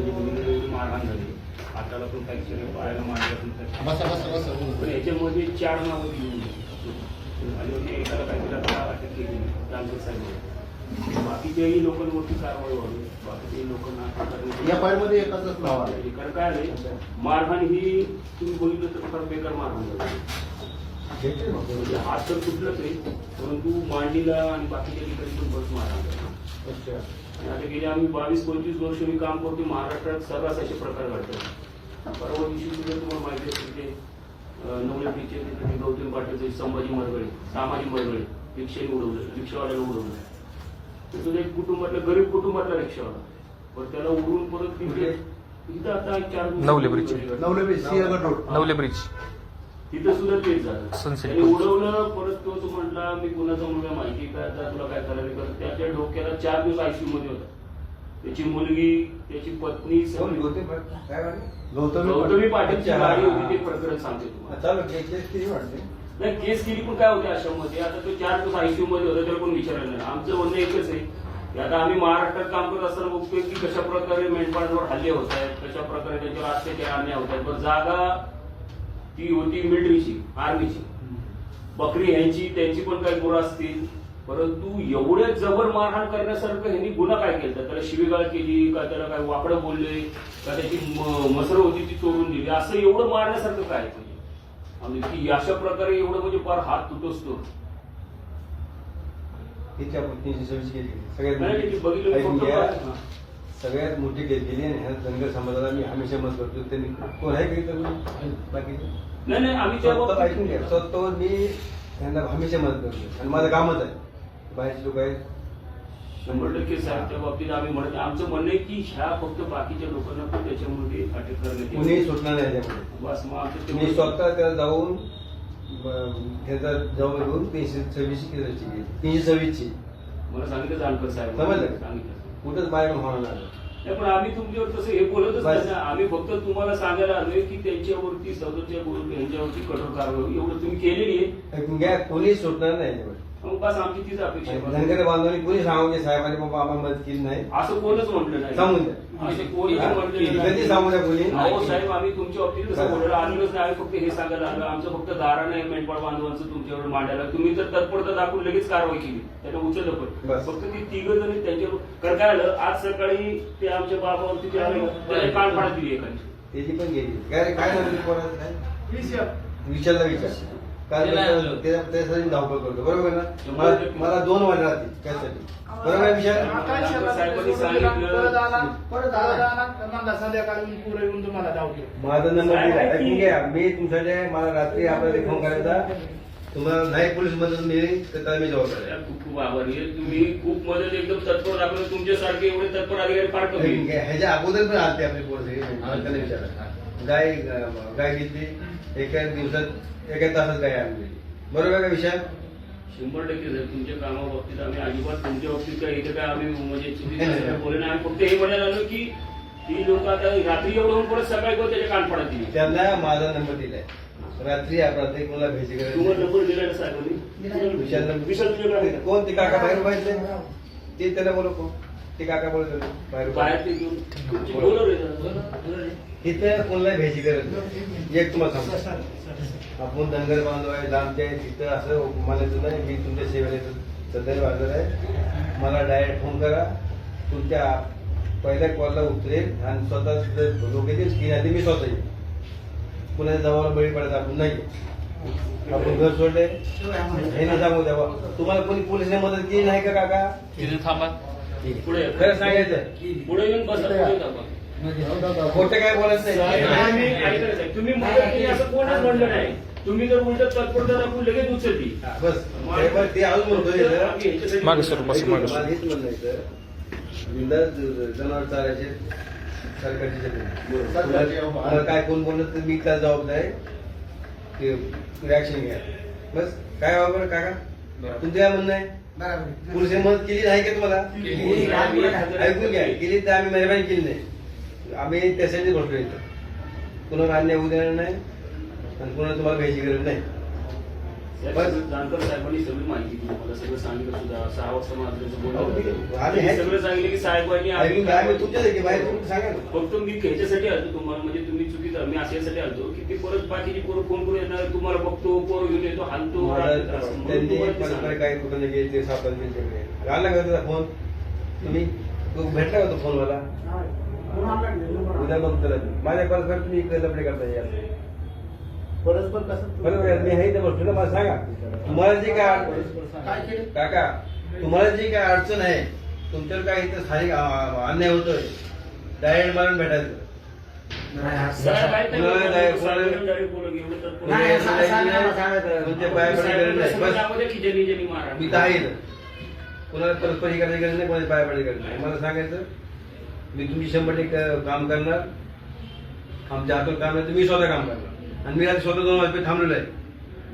म्हणजे मारहाण झाली. हाताला पण फ्रॅक्चर आहे पायाला मारला पण fracture. बसा बसा बसा पण याच्यामध्ये चार नावं दिली आणि म्हणजे एकाला काहीतरी आता अटक केली साहेब बाकीच्याही लोकांवरती कारवाई व्हावी. बाकीच्याही लोकांना या फाईल मध्ये एकाच नाव आहे. कारण काय आहे? मारहाण ही तुम्ही बघितलं तर फार बेकार मारहाण झाली. म्हणजे हात तर तुटलंच आहे परंतु मांडीला आणि बाकीच्या ठिकाणी पण बस मारहाण झाली. अच्छा. आणि आता गेले आम्ही बावीस पंचवीस वर्ष मी काम करतो महाराष्ट्रात सर्रास असे प्रकार घडतात. परवा दिवशी सुद्धा तुम्हाला माहिती असेल ते नवले तिथे गौतम पाटीलचे संभाजी मरगळे सामाजिक मरगळे रिक्षेने उडवलं रिक्षावाल्याला उडवलं तर तुझ्या एक कुटुंबातला गरीब कुटुंबातला रिक्षावाला. पण त्याला उडवून परत तिथे तिथं आता चार Navale bridge. Navale Sinhagad road. Navale bridge. तिथं सुद्धा तेच झालं. उडवलं परत तो तो म्हटला मी कुणाचा मुलगा माहिती का? आता तुला काय करायला डोक्याला चार दिवस आयसीयू मध्ये होता. त्याची मुलगी त्याची पत्नी सगळी. गौतमी पाटीलची गाडी होती ते प्रकरण सांगते तुम्हाला. नाही केस केली पण काय होते अशामध्ये. आता तो चार दिवस आयसीयू मध्ये होता त्याला कोण विचारायला नाही. आमचं म्हणणं एकच आहे. की आता आम्ही महाराष्ट्रात काम करत असताना बघतोय की कशा प्रकारे मेंढपाळांवर हल्ले होत आहेत कशा प्रकारे त्यांच्यावर अत्याचार अन्याय होत आहेत. पण जागा ती होती मिलिटरीची आर्मीची. बकरी ह्यांची त्यांची पण काही गुरं असतील. परंतु एवढ्या जबर मारहाण करण्यासारखं ह्यांनी गुन्हा काय केलं त्याला शिवीगाळ केली का त्याला काय वाकडं बोलले का त्याची मसर होती ती चोरून दिली? असं एवढं मारण्यासारखं काय म्हणजे? आणि की अशा प्रकारे एवढं म्हणजे फार हात तुटोच तो तिच्या पत्नीची सर्विस केली. सगळ्यात. सगळ्यात मोठी केली आणि ह्या धनगर समाजाला मी हमेशा मत करतो. त्यांनी कोण आहे काही तर बाकी नाही नाही आम्ही ऐकून घ्या. स्वतः मी त्यांना हमेशा मदत करतो. आणि माझं कामच आहे. लोक आहेत शंभर टक्के साहेब बाबतीत आम्ही म्हणत आमचं म्हणणं आहे की ह्या फक्त बाकीच्या लोकांना पण त्याच्यामध्ये अटक करण्यात कुणीही. सुटणार नाही त्याच्यामध्ये बस मग आमचं मी स्वतः त्याला जाऊन त्याचा जवळ घेऊन तीनशे सव्वीसची केसाची केली तीनशे सव्वीसची मला सांगितलं जानकर साहेब समजलं? सांगितलं कुठंच माझ्याकडून होणार नाही नाही, पण आम्ही तुमच्यावर तसं हे बोलतच. नाही ना. आम्ही फक्त तुम्हाला सांगायला आलोय की त्यांच्यावरती सदरच्या यांच्यावरती कठोर कारवाई. एवढं तुम्ही केलेली आहे ऐकून घ्या कोणी सुटणार नाही. मग बस आमची तीच अपेक्षा आहे. धनगर बांधवांनी कोणी सांगू की साहेबांनी बाबा आम्हाला मदत केली नाही. असं कोणच म्हटलं नाही. सांगून द्या. असं कोणीच म्हटलं कधी सांगू द्या कोणी? अहो साहेब आम्ही तुमच्या बाबतीत कसं बोललो आलेलोच नाही आम्ही फक्त हे सांगायला आलो आमचं फक्त दारा नाही मेंढपाळ बांधवांचं तुमच्यावर मांडायला. तुम्ही तर तत्परता दाखवून लगेच कारवाई केली. त्यांना उचललं पण. बस. फक्त ती तिघ जण त्यांच्यावर कारण काय आलं आज सकाळी ते आमच्या बाबावरती ते आले त्याने कान फाडत दिली एकाने त्याची पण गेली. काय रे, काय झालं? पोराचं काय? विचारला. विचार कारण त्याच्या- धावपळ करतो. बरोबर ना? मला मला दोन वाजता राहते त्यासाठी. बरोबर आहे विचार साहेबांनी सांगितलं. परत आला. संध्याकाळी पुढे येऊन तुम्हाला धावतो माझा नंबर दिला. मी तुमच्याकडे मला रात्री आपल्याला फोन करायचा. तुम्हाला नाही पोलीस मदत मिळेल तर त्याला मी जबाबदार आहे. खूप खूप आभारी आहे. तुम्ही खूप मदत एकदम तत्पर दाखवलं. तुमच्यासारखे एवढे तत्पर अधिकारी फार कमी आहेत. ह्याच्या अगोदर पण आलते आपले पोलीस मला त्याला विचारा गाय गाय घेतली. एका दिवसात एका तासात गाय आणली बरोबर आहे का विषय शंभर टक्के सर तुमच्या कामाबाबतीत आम्ही अजिबात तुमच्या बाबतीत काय इथे काय आम्ही म्हणजे चुकीचं बोलले नाही. आम्ही फक्त हे म्हणायला आलो की ती लोक आता रात्री एवढं परत सकाळी कोण त्याच्या कान पडत दिली त्यांना माझा नंबर दिलाय. रात्री प्रत्येक मला भेटी तुम्हाला नंबर दिला ना साहेबांनी विशाल नंबर विशाल तुझ्याकडे? कोण ते काका बाहेर पाहिजे ते त्याला बोलव ते काका बोलत होते बाहेर. तिथं कोणाला करत नाही एक तुम्हाला सांगतो. आपण धनगर बांधव आहे लांबचे आहे तिथं असं म्हणायचं नाही मी तुमच्या सेवेला सध्या बाजार आहे. मला डायरेक्ट फोन करा. तुमच्या पहिल्या कॉलला उतरेल आणि स्वतः तिथं लोक येतील. स्क्रीन आधी मी स्वतः येईल. कुणाच्या जवळ बळी पडायचं आपण नाही आपण घर सोडले. हे ना सांगू द्यावा तुम्हाला कोणी पोलिसने मदत केली नाही का काका? तिथे थांबा. पुढे खरं सांगायचं पुढे येऊन बसा पुढे दाखवा. खोटं काय नाही. तुम्ही मदत केली असं कोणच म्हणलं नाही. तुम्ही जर उलट तत्परता दाखवून लगेच उचलली. हा, बस. ते पण ते अजून म्हणतोय जरा. आम्ही ह्याच्यासाठी- मागे सर, बस. ऐकून मला हेच म्हणणं आहे सर. बिनधास्त जनावर चालायचे सरकारची जमीन. सरकारची तुम्हाला- तुम्हाला काय कोण बोललं तर मी त्याला जबाबदार आहे. ते रिॲक्शन घ्या. बस. काय वापर काका? तुमचं काय म्हणणं आहे? पोलिसांनी मदत केली नाही का तुम्हाला? ऐकून घ्या. केली तर आम्ही मेहरबानी केली नाही. आम्ही त्यासाठी बसलो इथं कुणाला अन्याय होऊ देणार नाही आणि कुणाला तुम्हाला घ्यायची गरज नाही. जानकर साहेबांनी सगळी माहिती दिली. मला सगळं सांगितलं सुद्धा. सहा वाजता माझं हे- सगळं सांगितलं की साहेबांनी. फक्त मी तुम्हाला म्हणजे तुम्ही चुकीचं मी अशासाठी की ते परत बाकीची पोरं फोन करून येणार तुम्हाला बघतो पोरं घेऊन येतो हालतो कुठं गेले ते सापडले आला का त्याचा फोन? तुम्ही? भेटला का तो फोन मला उद्या बघ त्याला माझ्या परस्पर तुम्ही इकडे लपडे करता यार परस्पर कसं बरोबर आहे, मी हे इथं बसलो ना मला सांगा. तुम्हाला जी काय केलं? काका तुम्हाला जी काय अडचण आहे तुमच्यावर काय इथं स्थानिक अन्याय होतोय डायरेक्ट मला भेटायचं. मी तर आहे. कोणाला परस्पर ही करायची गरज नाही कोणाच्या पाया पडायची गरज नाही. मला सांगायचं मी तुमची शंभर टक्के काम करणार. आमच्या हातून काम आहे मी स्वतः काम करणार. आणि मी आता स्वतः दोन वाजता थांबलेलो आहे.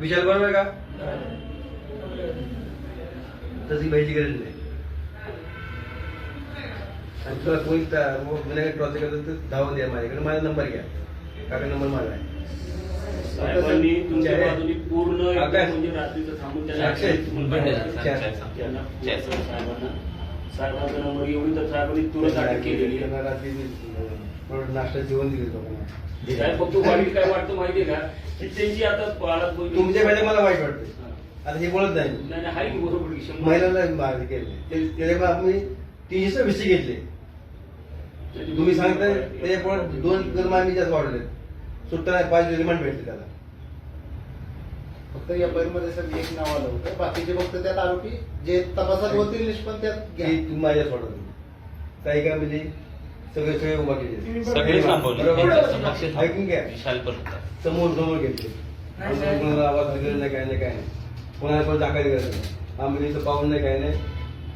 विचार बरोबर आहे का तशी पाहिजे गरज नाही. आणि तुला कोणी क्रॉस करत तर धावून द्या माझ्याकडे. माझा नंबर घ्या. काका नंबर माझा आहे. साहेबांनी तुमच्या. बाजूनी पूर्ण. म्हणजे रात्रीचं थांबून त्याला साहेबांना साहेबांचा नंबर एवढी तर साहेबांनी तुरंत अटक केलेली आहे. रात्री नाश्ता जेवण दिले साहेब फक्त वाईट काय वाटतं माहितीये का? की त्यांची आता बाळात बोलली- तुमच्या वेळेला मला वाईट वाटते आता हे बोलत नाही. नाही नाही, आहे की बरोबर की शंभर- महिलांना मारले केले. ते- त्याच्यामुळे आम्ही तीनशे वीसशे घेतले. तुम्ही सांगताय त्याच्यामुळे दोन कर्म आम्ही जास्त वाढले सुट्टा नाही पाच रिमांड भेटले त्याला. फक्त या मध्ये सर एक नाव आलं होतं. बाकीचे फक्त त्यात आरोपी जे तपासात होतील निष्पन्न त्यात घ्या. माझ्या सोडत काही काय म्हणजे सगळे सगळे उभा केले. सगळे थांबवले. बरोबर. त्यांच्या समक्ष थांबवले. ऐकून घ्या. विशाल पण होता. समोर समोर घेतले कोणाला आवाज वगैरे नाही काय नाही काय नाही. कोणाला पण दाखवायची गरज नाही. आम्ही इथं पाहून नाही काय नाही.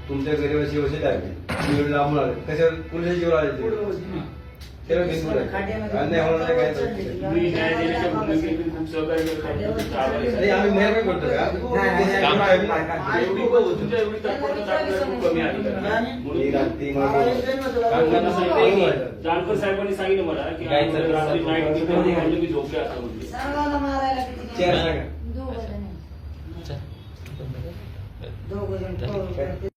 तुमच्या गरीब शिवसेत आहे तुम्ही एवढे लांबून आले. कशावर? पोलिसांची जीवर आले ते. त्याला घेऊन बोलायचं. अन्याय होणार नाही काय नाही. मी न्याय देण्याच्या भूमिकेतून खूप सहकार्य करतो. तुमचा आभारी आहे. नाही आम्ही मेहरबानी करतो का एवढी तुमच्या एवढी तत्परता दाखवायला खूप कमी ही म्हणून रात्री सांगितलं की- जानकर साहेबांनी सांगितलं मला की काय तर- रात्री ड्युटी म्हणजे मी झोपले म्हणजे मारायला किती चार जण? सांगा दोघं जण. जण.